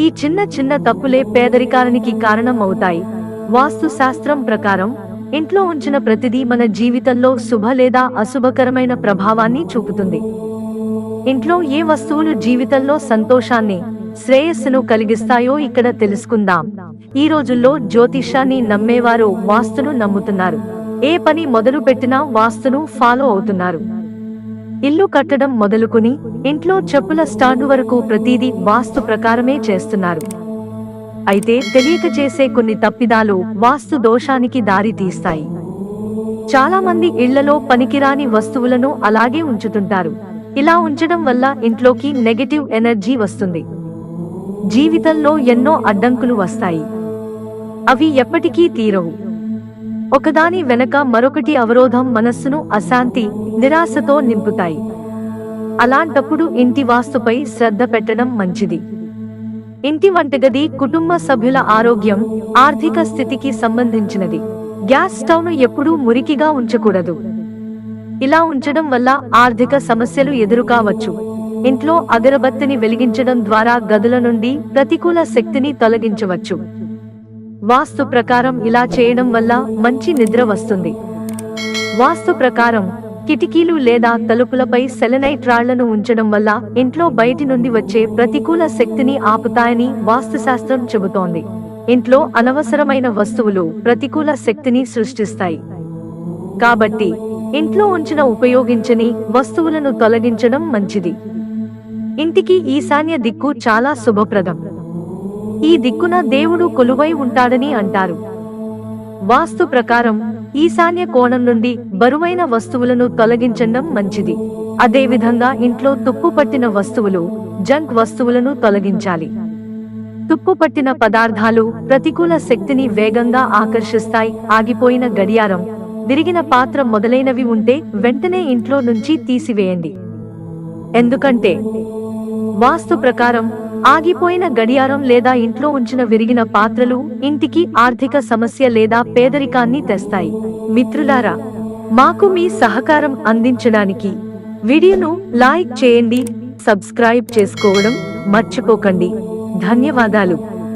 ఈ చిన్న చిన్న తప్పులే పేదరికానికి కారణం అవుతాయి వాస్తు శాస్త్రం ప్రకారం ఇంట్లో ఉంచిన ప్రతిదీ మన జీవితంలో శుభ లేదా అశుభకరమైన ప్రభావాన్ని చూపుతుంది. ఇంట్లో ఏ వస్తువులు జీవితంలో సంతోషాన్ని శ్రేయస్సును కలిగిస్తాయో ఇక్కడ తెలుసుకుందాం. ఈ రోజుల్లో జ్యోతిషాన్ని నమ్మేవారు వాస్తును నమ్ముతున్నారు. ఏ పని మొదలు పెట్టినా వాస్తును ఫాలో అవుతున్నారు. ఇల్లు కట్టడం మొదలుకుని ఇంట్లో చెప్పుల స్టాండు వరకు ప్రతిదీ వాస్తు ప్రకారమే చేస్తున్నారు. అయితే తెలియక చేసే కొన్ని తప్పిదాలు వాస్తు దోషానికి దారి తీస్తాయి. చాలా మంది ఇళ్ళలో పనికిరాని వస్తువులను అలాగే ఉంచుతుంటారు. ఇలా ఉంచడం వల్ల ఇంట్లోకి నెగటివ్ ఎనర్జీ వస్తుంది. జీవితంలో ఎన్నో అడ్డంకులు వస్తాయి. అవి ఎప్పటికీ తీరవు. ఒకదాని వెనక మరొకటి అవరోధం మనస్సును అశాంతి నిరాశతో నింపుతాయి. అలాంటప్పుడు ఇంటి వాస్తుపై శ్రద్ధ పెట్టడం మంచిది. ఇంటి వంటగది కుటుంబ సభ్యుల ఆరోగ్యం ఆర్థిక స్థితికి సంబంధించినది. గ్యాస్ స్టవ్ను ఎప్పుడూ మురికిగా ఉంచకూడదు. ఇలా ఉంచడం వల్ల ఆర్థిక సమస్యలు ఎదురుకావచ్చు. ఇంట్లో అగరబత్తిని వెలిగించడం ద్వారా గదుల నుండి ప్రతికూల శక్తిని తొలగించవచ్చు. వాస్తు ప్రకారం ఇలా చేయడం వల్ల మంచి నిద్ర వస్తుంది. వాస్తు ప్రకారం కిటికీలు లేదా తలుపులపై సెలనైట్ రాళ్ళను ఉంచడం వల్ల ఇంట్లో బయటి నుండి వచ్చే ప్రతికూల శక్తిని ఆపుతాయని వాస్తుశాస్త్రం చెబుతోంది. ఇంట్లో అనవసరమైన వస్తువులు ప్రతికూల శక్తిని సృష్టిస్తాయి. కాబట్టి ఇంట్లో ఉంచిన ఉపయోగించని వస్తువులను తొలగించడం మంచిది. ఇంటికి ఈశాన్య దిక్కు చాలా శుభప్రదం. ఈ దిక్కున దేవుడు కొలువై ఉంటాడని అంటారు. వాస్తు ప్రకారం ఈశాన్య కోణం నుండి బరువైన వస్తువులను తొలగించడం మంచిది. అదేవిధంగా ఇంట్లో తుప్పు పట్టిన వస్తువులు జంక్ వస్తువులను తొలగించాలి. తుప్పు పట్టిన పదార్థాలు ప్రతికూల శక్తిని వేగంగా ఆకర్షిస్తాయి. ఆగిపోయిన గడియారం విరిగిన పాత్ర మొదలైనవి ఉంటే వెంటనే ఇంట్లో నుంచి తీసివేయండి. ఎందుకంటే వాస్తు ప్రకారం ఆగిపోయిన గడియారం లేదా ఇంట్లో ఉంచిన విరిగిన పాత్రలు ఇంటికి ఆర్థిక సమస్య లేదా పేదరికాన్ని తెస్తాయి. మిత్రులారా మాకు మీ సహకారం అందించడానికి వీడియోను లైక్ చేయండి సబ్స్క్రైబ్ చేసుకోవడం మర్చిపోకండి. ధన్యవాదాలు.